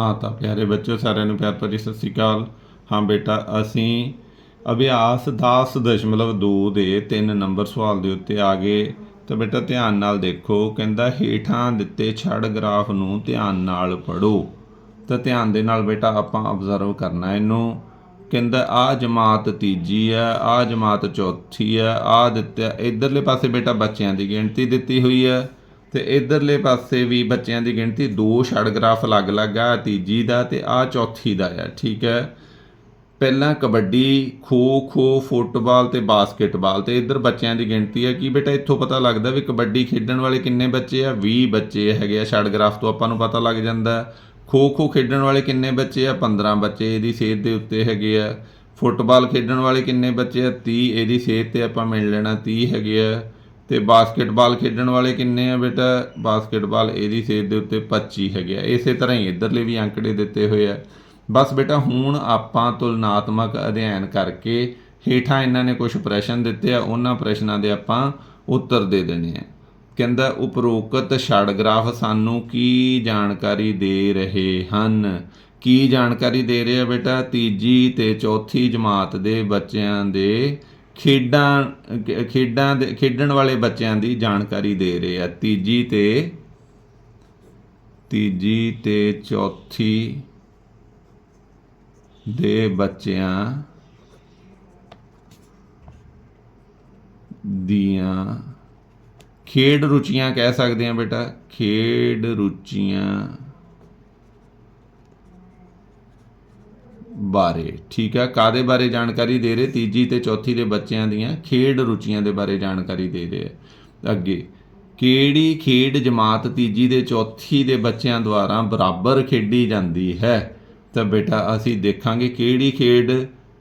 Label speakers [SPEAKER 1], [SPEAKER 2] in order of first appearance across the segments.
[SPEAKER 1] ਹਾਂ ਤਾਂ ਪਿਆਰੇ ਬੱਚਿਓ, ਸਾਰਿਆਂ ਨੂੰ ਪਿਆਰ ਭਰੀ ਸਤਿ ਸ਼੍ਰੀ ਅਕਾਲ। ਹਾਂ ਬੇਟਾ, ਅਸੀਂ ਅਭਿਆਸ 10.2 ਦੇ 3 ਨੰਬਰ ਸਵਾਲ ਦੇ ਉੱਤੇ ਆ ਗਏ। ਤਾਂ ਬੇਟਾ, ਧਿਆਨ ਨਾਲ ਦੇਖੋ, ਕਹਿੰਦਾ ਹੇਠਾਂ ਦਿੱਤੇ ਛੜ ਗ੍ਰਾਫ ਨੂੰ ਧਿਆਨ ਨਾਲ ਪੜੋ ਤਾਂ ਧਿਆਨ ਦੇ ਨਾਲ ਬੇਟਾ, ਆਪਾਂ ਆਬਜ਼ਰਵ ਕਰਨਾ ਇਹਨੂੰ। ਕਹਿੰਦਾ, ਆ ਜਮਾਤ ਤੀਜੀ ਆ ਆ ਜਮਾਤ ਚੌਥੀ ਆ ਆ ਦਿੱਤਾ, ਇਧਰਲੇ ਪਾਸੇ ਬੇਟਾ ਬੱਚਿਆਂ ਦੀ ਗਿਣਤੀ ਦਿੱਤੀ ਹੋਈ ਹੈ। ਤੇ ਇਧਰਲੇ ਪਾਸੇ ਵੀ ਬੱਚਿਆਂ ਦੀ ਗਿਣਤੀ ਦੋ ਛੜ ਗ੍ਰਾਫ ਅਲੱਗ-ਅਲੱਗ ਆ, ਤੀਜੀ ਦਾ ਤੇ ਆ ਚੌਥੀ ਦਾ ਆ, ਠੀਕ ਹੈ। ਪਹਿਲਾਂ ਕਬੱਡੀ ਖੋ ਖੋ ਫੁੱਟਬਾਲ ਤੇ ਬਾਸਕਟਬਾਲ ਤੇ ਇਧਰ ਬੱਚਿਆਂ ਦੀ ਗਿਣਤੀ ਹੈ ਕੀ ਬੇਟਾ, ਇੱਥੋਂ ਪਤਾ ਲੱਗਦਾ ਵੀ ਕਬੱਡੀ ਖੇਡਣ ਵਾਲੇ ਕਿੰਨੇ ਬੱਚੇ ਆ? 20 ਬੱਚੇ ਹੈਗੇ ਆ, ਛੜ ਗ੍ਰਾਫ ਤੋਂ ਆਪਾਂ ਨੂੰ ਪਤਾ ਲੱਗ ਜਾਂਦਾ। ਖੋ ਖੋ ਖੇਡਣ ਵਾਲੇ ਕਿੰਨੇ ਬੱਚੇ ਆ? 15 ਬੱਚੇ, ਇਹਦੀ ਸਿਹਤ ਦੇ ਉੱਤੇ ਹੈਗੇ ਆ। ਫੁੱਟਬਾਲ ਖੇਡਣ ਵਾਲੇ ਕਿੰਨੇ ਬੱਚੇ ਆ? 30 ਇਹਦੀ ਸਿਹਤ ਤੇ ਆਪਾਂ ਮਿਲ ਲੈਣਾ 30 ਹੈਗੇ ਆ। ਤੇ ਬਾਸਕਟਬਾਲ ਖੇਡਣ ਵਾਲੇ ਕਿੰਨੇ ਆ ਬੇਟਾ? ਬਾਸਕਟਬਾਲ ਇਹਦੀ ਸੇਧ ਦੇ ਉੱਤੇ 25 ਹੈਗੇ ਆ। ਇਸੇ ਤਰ੍ਹਾਂ ਹੀ ਇਧਰਲੇ ਵੀ ਅੰਕੜੇ ਦਿੱਤੇ ਹੋਏ ਆ। ਬਸ ਬੇਟਾ, ਹੁਣ ਆਪਾਂ ਤੁਲਨਾਤਮਕ ਅਧਿਐਨ ਕਰਕੇ ਹੇਠਾਂ ਇਹਨਾਂ ਨੇ ਕੁਝ ਪ੍ਰਸ਼ਨ ਦਿੱਤੇ ਆ, ਉਹਨਾਂ ਪ੍ਰਸ਼ਨਾਂ ਦੇ ਆਪਾਂ ਉੱਤਰ ਦੇ ਦੇਣੇ ਆ। ਕਹਿੰਦਾ, ਉਪਰੋਕਤ ਛੜ ਗ੍ਰਾਫ ਸਾਨੂੰ ਕੀ ਜਾਣਕਾਰੀ ਦੇ ਰਹੇ ਹਨ? ਕੀ ਜਾਣਕਾਰੀ ਦੇ ਰਹੇ ਆ ਬੇਟਾ? ਤੀਜੀ ਤੇ ਚੌਥੀ ਜਮਾਤ ਦੇ ਬੱਚਿਆਂ ਦੇ ਖੇਡਾਂ ਖੇਡਾਂ ਦੇ, ਖੇਡਣ ਵਾਲੇ ਬੱਚਿਆਂ ਦੀ ਜਾਣਕਾਰੀ ਦੇ ਰਹੇ ਆ। ਤੀਜੀ ਤੇ ਤੀਜੀ ਤੇ ਚੌਥੀ ਦੇ ਬੱਚਿਆਂ ਦੀਆਂ ਖੇਡ ਰੁਚੀਆਂ ਕਹਿ ਸਕਦੇ ਆ ਬੇਟਾ। ਖੇਡ ਰੁਚੀਆਂ ਬਾਰੇ। ਠੀਕ ਹੈ ਕਾਦੇ ਬਾਰੇ ਜਾਣਕਾਰੀ ਦੇ ਰਹੇ? ਤੀਜੀ ਤੇ ਚੌਥੀ ਦੇ ਬੱਚਿਆਂ ਦੀਆਂ ਖੇਡ ਰੁਚੀਆਂ ਦੇ ਬਾਰੇ ਜਾਣਕਾਰੀ ਦੇ ਰਹੇ ਆ। ਅੱਗੇ, ਕਿਹੜੀ ਖੇਡ ਜਮਾਤ ਤੀਜੀ ਦੇ ਚੌਥੀ ਦੇ ਬੱਚਿਆਂ ਦੁਆਰਾ ਬਰਾਬਰ ਖੇਡੀ ਜਾਂਦੀ ਹੈ? ਤਾਂ ਬੇਟਾ, ਅਸੀਂ ਦੇਖਾਂਗੇ ਕਿਹੜੀ ਖੇਡ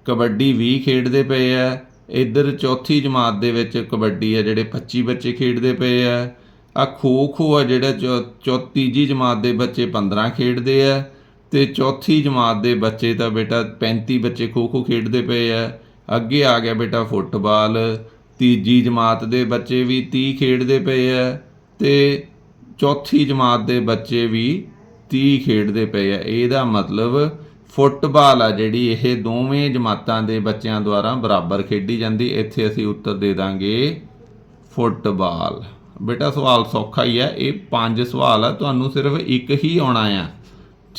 [SPEAKER 1] ਕਬੱਡੀ 20 ਖੇਡਦੇ ਪਏ ਆ ਇੱਧਰ ਚੌਥੀ ਜਮਾਤ ਦੇ ਵਿੱਚ ਕਬੱਡੀ ਆ ਜਿਹੜੇ 25 ਬੱਚੇ ਖੇਡਦੇ ਪਏ ਆ ਆ ਖੋ ਖੋ ਆ ਜਿਹੜਾ ਚੌ- ਚੌ, ਤੀਜੀ ਜਮਾਤ ਦੇ ਬੱਚੇ 15 ਖੇਡਦੇ ਆ ਤੇ ਚੌਥੀ ਜਮਾਤ ਦੇ ਬੱਚੇ ਤਾਂ ਬੇਟਾ 35 ਬੱਚੇ ਖੋ ਖੋ ਖੇਡਦੇ ਪਏ ਆ। ਅੱਗੇ ਆ ਗਿਆ ਬੇਟਾ ਫੁੱਟਬਾਲ। ਤੀਜੀ ਜਮਾਤ ਦੇ ਬੱਚੇ ਵੀ 30 ਖੇਡਦੇ ਪਏ ਆ ਤੇ ਚੌਥੀ ਜਮਾਤ ਦੇ ਬੱਚੇ ਵੀ 30 ਖੇਡਦੇ ਪਏ ਆ। ਇਹਦਾ ਮਤਲਬ ਫੁੱਟਬਾਲ ਆ ਜਿਹੜੀ ਇਹ ਦੋਵੇਂ ਜਮਾਤਾਂ ਦੇ ਬੱਚਿਆਂ ਦੁਆਰਾ ਬਰਾਬਰ ਖੇਡੀ ਜਾਂਦੀ। ਇੱਥੇ ਅਸੀਂ ਉੱਤਰ ਦੇ ਦਾਂਗੇ ਫੁੱਟਬਾਲ। ਬੇਟਾ ਸਵਾਲ ਸੌਖਾ ਹੀ ਹੈ ਇਹ ਪੰਜ ਸਵਾਲ ਆ। ਤੁਹਾਨੂੰ ਸਿਰਫ ਇੱਕ ਹੀ ਆਉਣਾ ਆ।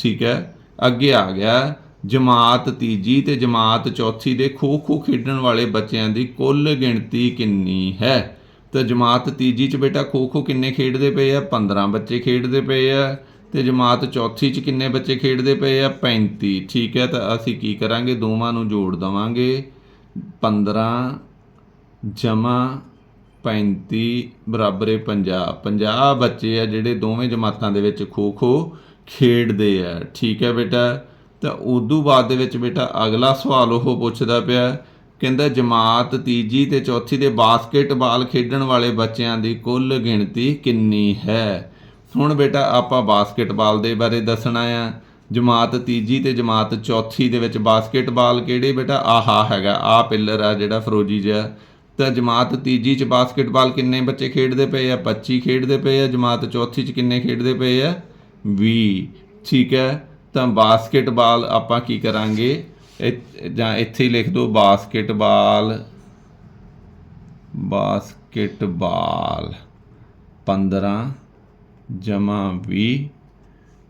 [SPEAKER 1] ਠੀਕ ਹੈ, ਅੱਗੇ ਆ ਗਿਆ, ਜਮਾਤ ਤੀਜੀ ਤੇ ਜਮਾਤ ਚੌਥੀ ਦੇ ਖੋ ਖੋ ਖੇਡਣ ਵਾਲੇ ਬੱਚਿਆਂ ਦੀ ਕੁੱਲ ਗਿਣਤੀ ਕਿੰਨੀ ਹੈ? ਤਾਂ ਜਮਾਤ ਤੀਜੀ ਚ ਬੇਟਾ ਖੋ ਖੋ ਕਿੰਨੇ ਖੇਡਦੇ ਪਏ ਆ? 15 ਬੱਚੇ ਖੇਡਦੇ ਪਏ ਆ। ਤੇ ਜਮਾਤ ਚੌਥੀ ਚ ਕਿੰਨੇ ਬੱਚੇ ਖੇਡਦੇ ਪਏ ਆ? 35 ਠੀਕ ਹੈ, ਤਾਂ ਅਸੀਂ ਕੀ ਕਰਾਂਗੇ? ਦੋਵਾਂ ਨੂੰ ਜੋੜ ਦਵਾਂਗੇ। 15 ਜਮਾ 35 ਬਰਾਬਰ ਹੈ 50 50 ਬੱਚੇ ਆ ਜਿਹੜੇ ਦੋਵੇਂ ਜਮਾਤਾਂ ਦੇ ਵਿੱਚ ਖੋ ਖੋ ਖੇਡਦੇ ਆ। ਠੀਕ ਹੈ ਬੇਟਾ? ਤਾਂ ਉਦੋਂ ਬਾਅਦ ਦੇ ਵਿੱਚ ਬੇਟਾ ਅਗਲਾ ਸਵਾਲ ਉਹ ਪੁੱਛਦਾ ਪਿਆ, ਕਹਿੰਦਾ ਜਮਾਤ ਤੀਜੀ ਤੇ ਚੌਥੀ ਦੇ ਬਾਸਕਟਬਾਲ ਖੇਡਣ ਵਾਲੇ ਬੱਚਿਆਂ ਦੀ ਕੁੱਲ ਗਿਣਤੀ ਕਿੰਨੀ ਹੈ? ਹੁਣ ਬੇਟਾ ਆਪਾਂ ਬਾਸਕਟਬਾਲ ਦੇ ਬਾਰੇ ਦੱਸਣਾ ਆ। ਜਮਾਤ ਤੀਜੀ ਤੇ ਜਮਾਤ ਚੌਥੀ ਦੇ ਵਿੱਚ ਬਾਸਕਟਬਾਲ ਕਿਹੜੇ ਬੇਟਾ? ਆਹਾ ਹੈਗਾ, ਆ ਪਿੱਲਰ ਆ ਜਿਹੜਾ ਫਰੋਜੀ ਜਿਹਾ। ਤਾਂ ਜਮਾਤ ਤੀਜੀ ਚ ਬਾਸਕਟਬਾਲ ਕਿੰਨੇ ਬੱਚੇ ਖੇਡਦੇ ਪਏ ਆ? 25 ਖੇਡਦੇ ਪਏ ਆ। ਜਮਾਤ ਚੌਥੀ ਚ ਕਿੰਨੇ ਖੇਡਦੇ ਪਏ ਆ? 20 ਠੀਕ ਹੈ? ਤਾਂ ਬਾਸਕਟਬਾਲ ਆਪਾਂ ਕੀ ਕਰਾਂਗੇ? ਇਹ- ਜਾਂ ਇੱਥੇ ਹੀ ਲਿਖ ਦਿਓ, ਬਾਸਕਟਬਾਲ ਬਾਸਕਟਬਾਲ 15 ਜਮਾ 20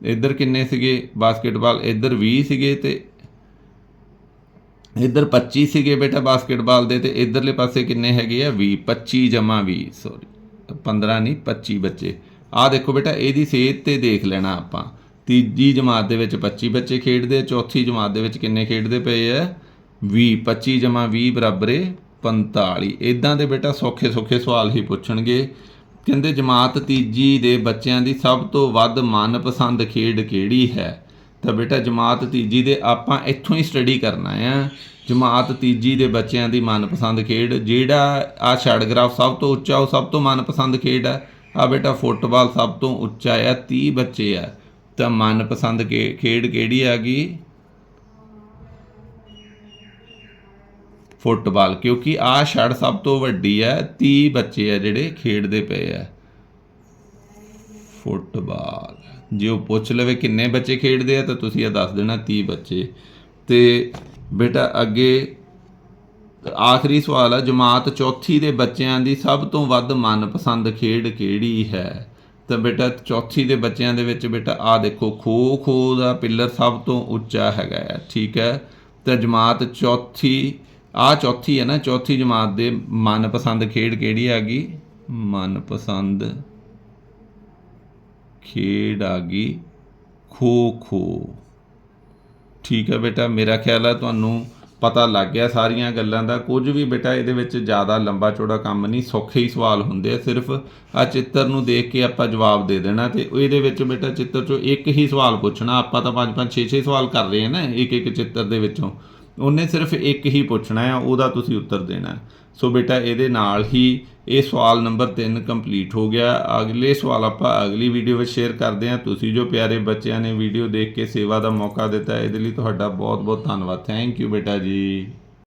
[SPEAKER 1] ਇੱਧਰ ਕਿੰਨੇ ਸੀਗੇ ਬਾਸਕਟਬਾਲ? ਇੱਧਰ 20 ਸੀਗੇ ਤੇ ਇੱਧਰ 25 ਸੀਗੇ ਬੇਟਾ ਬਾਸਕਟਬਾਲ ਦੇ ਤੇ ਇੱਧਰਲੇ ਪਾਸੇ ਕਿੰਨੇ ਹੈਗੇ ਆ? 20 25 ਜਮਾ 20 ਸੌਰੀ 15 ਨਹੀਂ 25 ਬੱਚੇ। ਆਹ ਦੇਖੋ ਬੇਟਾ, ਇਹਦੀ ਸੇਧ ਤੇ ਦੇਖ ਲੈਣਾ ਆਪਾਂ। ਤੀਜੀ ਜਮਾਤ ਦੇ ਵਿੱਚ 25 ਬੱਚੇ ਖੇਡਦੇ ਚੌਥੀ ਜਮਾਤ ਦੇ ਵਿੱਚ ਕਿੰਨੇ ਖੇਡਦੇ ਪਏ ਆ? 20 25 ਜਮਾ 20 ਬਰਾਬਰ ਹੈ 45 ਇਦਾਂ ਦੇ ਬੇਟਾ ਸੌਖੇ ਸੌਖੇ ਸਵਾਲ ਹੀ ਪੁੱਛਣਗੇ। ਕਹਿੰਦੇ ਜਮਾਤ ਤੀਜੀ ਦੇ ਬੱਚਿਆਂ ਦੀ ਸਭ ਤੋਂ ਵੱਧ ਮਨਪਸੰਦ ਖੇਡ ਕਿਹੜੀ ਹੈ? ਤਾਂ ਬੇਟਾ ਜਮਾਤ ਤੀਜੀ ਦੇ ਆਪਾਂ ਇੱਥੋਂ ਹੀ ਸਟੱਡੀ ਕਰਨਾ ਆ। ਜਮਾਤ ਤੀਜੀ ਦੇ ਬੱਚਿਆਂ ਦੀ ਮਨਪਸੰਦ ਖੇਡ ਜਿਹੜਾ ਆ ਛੜ ਗ੍ਰਾਫ ਸਭ ਤੋਂ ਉੱਚਾ, ਉਹ ਸਭ ਤੋਂ ਮਨਪਸੰਦ ਖੇਡ ਹੈ ਆ ਬੇਟਾ ਫੁੱਟਬਾਲ ਸਭ ਤੋਂ ਉੱਚਾ ਆ 30 ਬੱਚੇ ਆ। ਤਾਂ ਮਨਪਸੰਦ ਕੇ- ਖੇਡ ਕਿਹੜੀ ਆ ਗਈ? ਫੁੱਟਬਾਲ, ਕਿਉਂਕਿ ਆ ਛੜ ਸਭ ਤੋਂ ਵੱਡੀ ਹੈ 30 ਬੱਚੇ ਆ ਜਿਹੜੇ ਖੇਡਦੇ ਪਏ ਆ। ਫੁੱਟਬਾਲ, ਜੇ ਉਹ ਪੁੱਛ ਲਵੇ ਕਿੰਨੇ ਬੱਚੇ ਖੇਡਦੇ ਆ, ਤਾਂ ਤੁਸੀਂ ਇਹ ਦੱਸ ਦੇਣਾ 30 ਬੱਚੇ। ਤੇ ਬੇਟਾ ਅੱਗੇ ਆਖਰੀ ਸਵਾਲ ਹੈ ਜਮਾਤ ਚੌਥੀ ਦੇ ਬੱਚਿਆਂ ਦੀ ਸਭ ਤੋਂ ਵੱਧ ਮਨਪਸੰਦ ਖੇਡ ਕਿਹੜੀ ਹੈ? ਤਾਂ ਬੇਟਾ, ਚੌਥੀ ਦੇ ਬੱਚਿਆਂ ਦੇ ਵਿੱਚ ਬੇਟਾ ਆ ਦੇਖੋ, ਖੋ ਖੋ ਦਾ ਪਿੱਲਰ ਸਭ ਤੋਂ ਉੱਚਾ ਹੈਗਾ ਹੈ ਠੀਕ ਹੈ? ਤਾਂ ਜਮਾਤ ਚੌਥੀ ਆ ਚੌਥੀ ਹੈ ਨਾ, ਚੌਥੀ ਜਮਾਤ ਦੇ ਮਨਪਸੰਦ ਖੇਡ ਕਿਹੜੀ ਆ ਗਈ ਮਨਪਸੰਦ ਖੇਡ ਆ ਗਈ ਖੋ ਖੋ। ਠੀਕ ਹੈ ਬੇਟਾ, ਮੇਰਾ ਖਿਆਲ ਹੈ ਤੁਹਾਨੂੰ ਪਤਾ ਲੱਗ ਗਿਆ ਸਾਰੀਆਂ ਗੱਲਾਂ ਦਾ। ਕੁਝ ਵੀ ਬੇਟਾ, ਇਹਦੇ ਵਿੱਚ ਜ਼ਿਆਦਾ ਲੰਬਾ ਚੌੜਾ ਕੰਮ ਨਹੀਂ, ਸੌਖੇ ਹੀ ਸਵਾਲ ਹੁੰਦੇ ਆ। ਸਿਰਫ ਆ ਚਿੱਤਰ ਨੂੰ ਦੇਖ ਕੇ ਆਪਾਂ ਜਵਾਬ ਦੇ ਦੇਣਾ ਤੇ ਇਹਦੇ ਵਿੱਚ ਬੇਟਾ, ਚਿੱਤਰ ਚੋਂ ਇੱਕ ਹੀ ਸਵਾਲ ਪੁੱਛਣਾ। ਆਪਾਂ ਤਾਂ ਪੰਜ ਪੰਜ 6-6 ਸਵਾਲ ਕਰ ਰਹੇ ਹਾਂ ਨਾ, ਇੱਕ ਇੱਕ ਚਿੱਤਰ ਦੇ ਵਿੱਚੋਂ। ਉਹਨੇ ਸਿਰਫ ਇੱਕ ਹੀ ਪੁੱਛਣਾ ਹੈ ਉਹਦਾ ਤੁਸੀਂ ਉੱਤਰ ਦੇਣਾ। ਹੈ। ਸੋ ਬੇਟਾ, ਇਹਦੇ ਨਾਲ ਹੀ ਇਹ ਸਵਾਲ ਨੰਬਰ 3 ਕੰਪਲੀਟ ਹੋ ਗਿਆ। ਅਗਲੇ ਸਵਾਲ ਆਪਾਂ ਅਗਲੀ ਵੀਡੀਓ ਵਿੱਚ ਸ਼ੇਅਰ ਕਰਦੇ ਹਾਂ। ਤੁਸੀਂ ਜੋ ਪਿਆਰੇ ਬੱਚਿਆਂ ਨੇ ਵੀਡੀਓ ਦੇਖ ਕੇ ਸੇਵਾ ਦਾ ਮੌਕਾ ਦਿੱਤਾ, ਇਹਦੇ ਲਈ ਤੁਹਾਡਾ ਬਹੁਤ ਬਹੁਤ ਧੰਨਵਾਦ। ਥੈਂਕ ਯੂ ਬੇਟਾ ਜੀ।